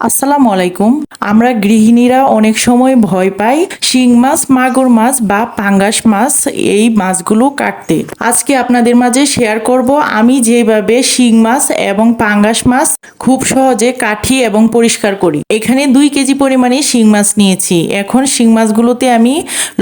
আসসালামু আলাইকুম। আমরা গৃহিণীরা অনেক সময় ভয় পাই শিং মাছ, মাগুর মাছ বা পাঙ্গাস মাছ, এই মাছগুলো কাটতে। আজকে আপনাদের মাঝে শেয়ার করব আমি যেভাবে শিং মাছ এবং পাঙ্গাস মাছ খুব সহজে কাঠি এবং পরিষ্কার করি। এখানে দুই কেজি পরিমাণে শিং মাছ নিয়েছি। এখন শিং মাছগুলোতে আমি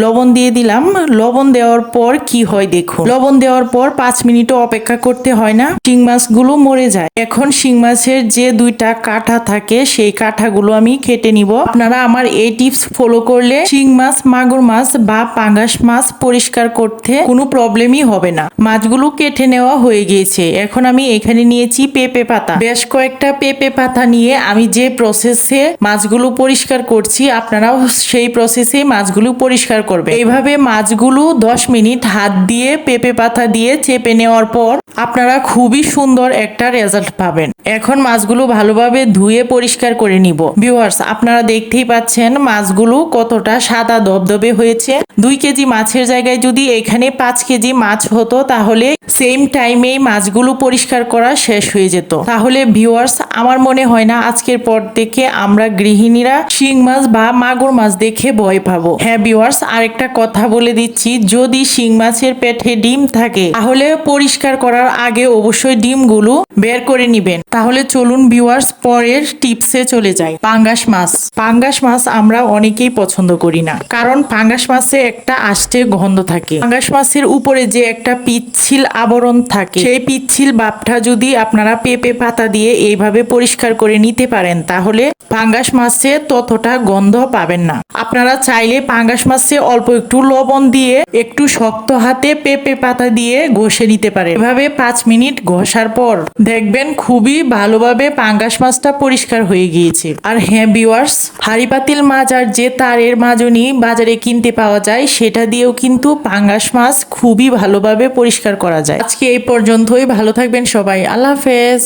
লবণ দিয়ে দিলাম। লবণ দেওয়ার পর কি হয় দেখুন। লবণ দেওয়ার পর পাঁচ মিনিটও অপেক্ষা করতে হয় না। শিং মাছগুলো মরে যায়। এখন শিং মাছের যে দুইটা কাঁটা থাকে সেই কাঁটাগুলো আমি কেটে নিব। আপনারা আমার এই টিপস ফলো করলে শিং মাছ, মাগুর মাছ বা পাঙ্গাস মাছ পরিষ্কার করতে কোনো প্রবলেমই হবে না। মাছগুলো কেটে নেওয়া হয়ে গিয়েছে। এখন আমি এখানে নিয়েছি পেঁপে পাতা। বেশ কয়েকটা পেঁপে পাতা নিয়ে আমি যে প্রসেসে মাছগুলো পরিষ্কার করছি, আপনারাও সেই প্রসেসে মাছগুলো পরিষ্কার করবে এইভাবে মাছগুলো দশ মিনিট হাত দিয়ে পেঁপে পাতা দিয়ে চেপে নেওয়ার পর আপনারা খুবই সুন্দর একটা রেজাল্ট পাবেন। এখন মাছগুলো ভালোভাবে ধুয়ে পরিষ্কার করে নিব। ভিউয়ার্স আপনারা দেখতেই পাচ্ছেন মাছগুলো কতটা সাদা দবদবে হয়েছে। দুই কেজি মাছের জায়গায় যদি এখানে পাঁচ কেজি মাছ হতো, তাহলে সেম টাইমে মাছগুলো পরিষ্কার করা শেষ হয়ে যেত। তাহলে ভিউয়ার্স আমার মনে হয় না আজকের পর থেকে আমরা গৃহিণীরা শিং মাছ বা মাগুর মাছ দেখে ভয় পাবো। হ্যাঁ ভিউয়ার্স আরেকটা কথা বলে দিচ্ছি, যদি শিং মাছের পেটে ডিম থাকে, তাহলে পরিষ্কার করার আগে অবশ্যই ডিমগুলো বের করে নিবেন। তাহলে চলুন ভিউয়ার্স পরের টিপসে চলে যাই পাঙ্গাস মাছ। পাঙ্গাস মাছ আমরা অনেকেই পছন্দ করি না। কারণ পাঙ্গাস মাছে একটা আষ্টে গন্ধ থাকে। পাঙ্গাস মাছের উপরে যে একটা পিচ্ছিল আবরণ থাকে, সেই পিচ্ছিল বাপটা যদি আপনারা পেঁপে পাতা দিয়ে এইভাবে পরিষ্কার করে নিতে পারেন, তাহলে পাঙ্গাস মাছে ততটা গন্ধ পাবেন না। আপনারা চাইলে পাঙ্গাস মাছে অল্প একটু লবণ দিয়ে একটু শক্ত হাতে পেঁপে পাতা দিয়ে ঘষে নিতে পারেন। এভাবে পাঁচ মিনিট ঘষার পর দেখবেন খুবই ভালোভাবে পাঙ্গাস মাছটা পরিষ্কার হয়ে গিয়েছে। আর হ্যাঁ বিওয়ার্স হাড়ি পাতিল মাছ আর যে তারের মাজনি বাজারে কিনতে পাওয়া যায়, সেটা দিয়েও কিন্তু পাঙ্গাস মাছ খুবই ভালোভাবে পরিষ্কার করা যায়। আজকে এই পর্যন্তই, ভালো থাকবেন সবাই। আল্লাহ হাফেজ।